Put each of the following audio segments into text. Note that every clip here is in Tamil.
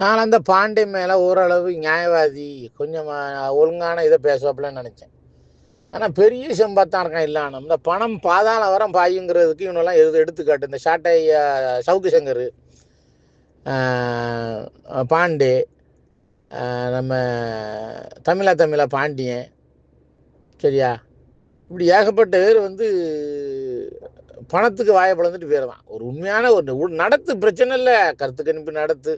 நான் அந்த பாண்டே மேலே ஓரளவு நியாயவாதி கொஞ்சம் ஒழுங்கான இதை பேசுவாப்புலன்னு நினச்சேன். ஆனால் பெரிய செம்பாத்தான் இருக்கான் இல்லான இந்த பணம் பாதாள வரம் பாயுங்கிறதுக்கு இவனெல்லாம் எது எடுத்துக்காட்டு இந்த ஷாட்டை சவுக்கு சங்கர் பாண்டே நம்ம தமிழா தமிழா பாண்டியன் சரியா? இப்படி ஏகப்பட்ட பேர் வந்து பணத்துக்கு வாயை பிளந்துட்டு தான் ஒரு உண்மையான ஒரு நடத்து பிரச்சனை இல்லை கருத்து கணிப்பு நடத்து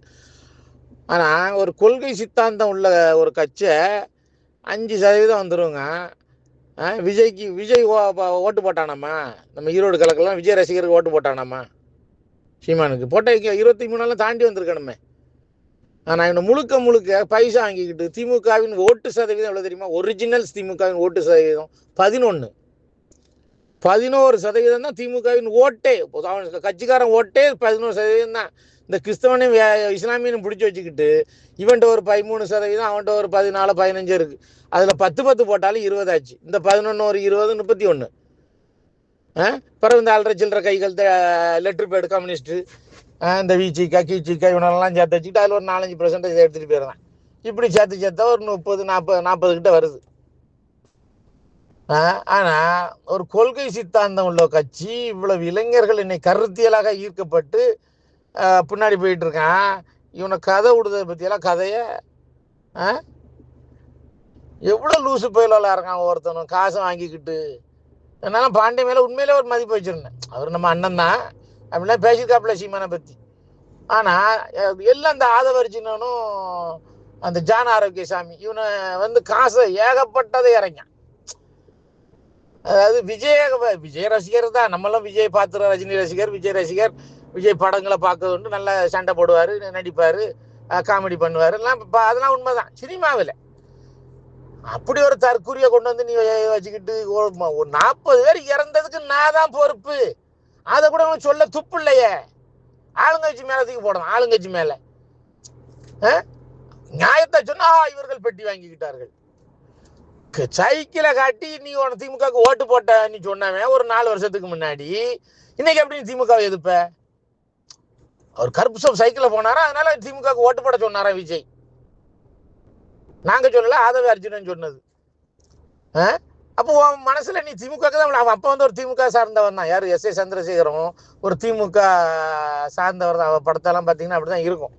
ஆனால் ஒரு கொள்கை சித்தாந்தம் உள்ள ஒரு கட்சியை அஞ்சு சதவீதம் வந்துடுங்க ஆ, விஜய்க்கு விஜய் ஓ- ஓட்டு போட்டானாம்மா நம்ம ஈரோடு கலக்கெல்லாம் விஜய் ரசிகருக்கு ஓட்டு போட்டானாம்மா சீமானுக்கு. போட்ட இருபத்தி மூணாலாம் தாண்டி வந்திருக்கணுமே. ஆனால் இவனை முழுக்க முழுக்க பைசா வாங்கிக்கிட்டு திமுகவின் ஓட்டு சதவீதம் எவ்வளோ தெரியுமா? ஒரிஜினல்ஸ் திமுகவின் ஓட்டு சதவீதம் பதினொன்று பதினோரு சதவீதம் தான் திமுகவின் ஓட்டே. அவன் கட்சிக்காரன் ஓட்டே பதினோரு சதவீதம் தான். இந்த கிறிஸ்தவனையும் வே- இஸ்லாமியனும் பிடிச்சி வச்சுக்கிட்டு இவன்ட்ட ஒரு பதிமூணு சதவீதம் அவன்கிட்ட ஒரு பதினாலு பதினஞ்சு இருக்குது அதில் பத்து பத்து போட்டாலும் இருபதாச்சு இந்த பதினொன்று ஒரு இருபது முப்பத்தி ஒன்று பிறகு இந்த அல்ற சில்லற கைகள் லெட்ரு பேடு கம்யூனிஸ்ட்டு இந்த வீச்சிக்கா கீச்சிக்கா இவனெல்லாம் சேர்த்து வச்சுக்கிட்டு அதில் ஒரு நாலஞ்சு பர்சன்டேஜ் எடுத்துகிட்டு போயிடுறான். இப்படி சேர்த்து சேர்த்தா ஒரு முப்பது நாற்பது நாற்பது கிட்ட வருது. ஆனால் ஒரு கொள்கை சித்தாந்தம் உள்ள கட்சி இவ்வளவு இளைஞர்கள் என்னை கருத்தியலாக ஈர்க்கப்பட்டு பின்னாடி போயிட்டு இருக்கான் இவனை கதை விடுறதை பற்றியெல்லாம் கதையை எவ்வளோ லூசு பயிலாக இருக்கான் ஒருத்தனும் காசை வாங்கிக்கிட்டு. அதனால பாண்டிய மேலே உண்மையிலே ஒரு மதிப்பு வச்சிருந்தேன். அவர் நம்ம அண்ணன் தான். அப்படிலாம் பேசியிருக்காப்புல சீமானை பற்றி ஆனால் எல்லாம் அந்த ஆதவர்ஜினனும் அந்த ஜான் ஆரோக்கியசாமி இவனை வந்து காசை ஏகப்பட்டதை இறங்கான் அதாவது விஜய விஜய் ரசிகர் தான். நம்மளும் விஜய் பார்த்துற ரஜினி ரசிகர் விஜய் ரசிகர். விஜய் படங்களை பார்க்கறது நல்லா சண்டை போடுவார் நடிப்பார் காமெடி பண்ணுவார். எல்லாம் அதெல்லாம் உண்மைதான். சினிமாவில். அப்படி ஒரு தற்கூரிய கொண்டு வந்து நீ வச்சுக்கிட்டு ஒரு நாற்பது பேர் இறந்ததுக்கு நான் தான் பொறுப்பு. அதை கூட உனக்கு சொல்ல துப்பு இல்லையே. ஆளுங்கட்சி மேல தூக்கி போடணும். ஆளுங்கட்சி மேலே. ஆ? நியாயத்தை சொன்னா இவர்கள் பெட்டி வாங்கிக்கிட்டார்கள். சைக்கிளை காட்டி நீ உன திமுகவுக்கு ஓட்டு போட்ட நீ சொன்னவன் ஒரு நாலு வருஷத்துக்கு முன்னாடி இன்னைக்கு எப்படி நீ திமுக எதிர்ப்ப? அவர் கருப்பு சோப் சைக்கிளில் போனாரா? அதனால திமுகவுக்கு ஓட்டு போட சொன்னாரா விஜய்? நாங்கள் சொல்லல ஆதவ அர்ஜுனன் சொன்னது. ஆ? அப்போ உன் மனசில் நீ திமுக தான் அவன் அப்போ வந்து ஒரு திமுக சார்ந்தவன் தான். யார்? எஸ் ஏ சந்திரசேகரும் ஒரு திமுக சார்ந்தவர் தான். அவர் படத்தெல்லாம் பார்த்தீங்கன்னா அப்படிதான் இருக்கும்.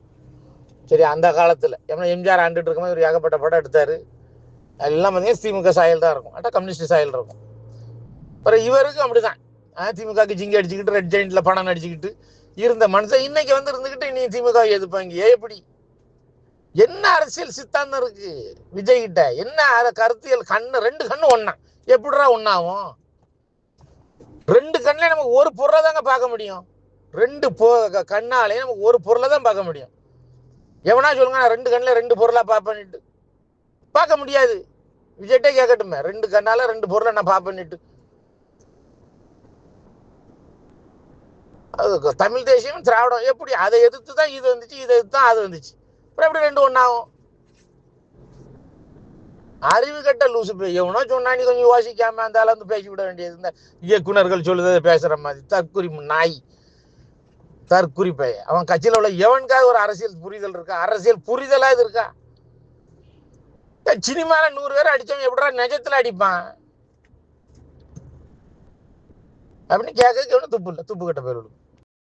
சரி அந்த காலத்தில். ஏன்னா எம்ஜிஆர் ஆண்டுட்டு இருக்கும்போது ஒரு ஏகப்பட்ட படம் எடுத்தார். எல்லாம் பார்த்தீங்கன்னா திமுக சாயல் தான் இருக்கும். அட்டா கம்யூனிஸ்ட் சாயல் இருக்கும். அப்புறம் இவருக்கும் அப்படிதான். ஆ, திமுகக்கு ஜிங்கி அடிச்சுக்கிட்டு ரெட் ஜெயின்ட்ல படம் அடிச்சுக்கிட்டு இருந்த மனுஷன் இன்னைக்கு வந்து இருந்துக்கிட்டு நீ திமுக எதுப்பாங்க எப்படி என்ன அரசியல் சித்தாந்தம் இருக்கு? விஜய் கிட்ட என்ன அர- கருத்தியல் கண்ணு? ரெண்டு கண்ணு ஒண்ணா. எப்படிடா ஒண்ணாகும்? ரெண்டு கண்ணுல நமக்கு ஒரு பொருளை தாங்க பார்க்க முடியும். ரெண்டு பொ க- கண்ணாலே நமக்கு ஒரு பொருளை தான் பார்க்க முடியும். எவனா சொல்லுங்க நான் ரெண்டு கண்ணில் ரெண்டு பொருளாக பார்ப்பேன்ட்டு பார்க்க முடியாது. விஜய்ட்டே கேட்கட்டுமே. ரெண்டு கண்ணால ரெண்டு பொருளை நான் பார்ப்பேன்னுட்டு அது தமிழ் தேசியம் திராவிடம். எப்படி? அதை எதிர்த்து தான் இது வந்துச்சு இதை எதிர்த்து தான் அது வந்துச்சு. அப்புறம் எப்படி ரெண்டு ஒன்றாகும் அறிவு கட்ட லூசு எவனோ சொன்னா நீ கொஞ்சம் யோசிக்காம அந்த அளவு பேசி விட வேண்டியது இந்த இயக்குனர்கள் சொல்லுறதை பேசுற மாதிரி. தற்குறி நாய். தற்குறிப்பை அவன் கட்சியில் உள்ள எவனுக்காவது ஒரு அரசியல் புரிதல் இருக்கா? அரசியல் புரிதலா இது இருக்கா? சினிமால நூறு பேர் அடிச்சவங்க எப்படிடா நிஜத்துல அடிப்பான்? அப்படின்னு கேட்க துப்பு இல்லை. துப்பு கட்ட பேர்